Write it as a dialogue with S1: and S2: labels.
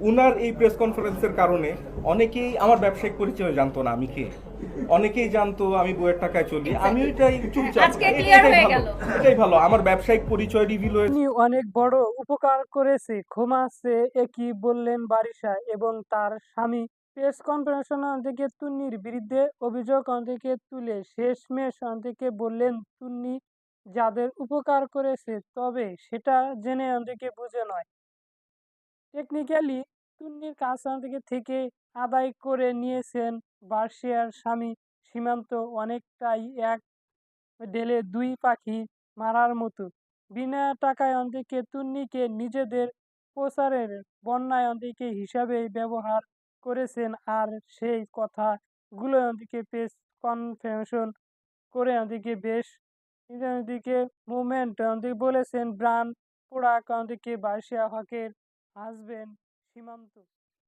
S1: উনার এই প্রেস কনফারেন্সের কারণে অনেকেই আমার ব্যবসায়িক পরিচয় জানতো না আমি কে? অনেকেই জানতো আমি বইয়ের টাকায় চলি। আমি ওইটাই চুপচাপ। এটাই ভালো।
S2: গেল।
S1: এটাই ভালো। আমার ব্যবসায়িক পরিচয় রিভিল হয়েছে
S3: অনেক বড় উপকার করেছে। ক্ষমাছে একই বললেন বারিশা এবং তার স্বামী। প্রেস কনফারেন্স থেকে তুন্নির বিরুদ্ধে অভিযোগ থেকে তুলে শেষমেশ থেকে বললেন তুন্নি যাদের উপকার করেছে তবে সেটা জেনে থেকে বুঝে নয়। টেকনিক্যালি তুন্নির কাছ থেকে থেকে আদায় করে নিয়েছেন বার্সিয়ার স্বামী। সীমান্ত অনেকটাই এক ঢেলে দুই পাখি মারার মতো। বিনা টাকায় অন্তিকে তুন্নিকে নিজেদের প্রচারের বন্যায় অন্তিকে হিসাবে ব্যবহার করেছেন আর সেই কথাগুলো অন্তিকে প্রেস কনফারেন্সন করে অন্তিকে বেশ দিকে মুভমেন্ট অন্তিকে বলেছেন, ব্রান পোড়াক অন্তিকে বার্ষিয়া হকের হাজবেন্ড সীমান্ত।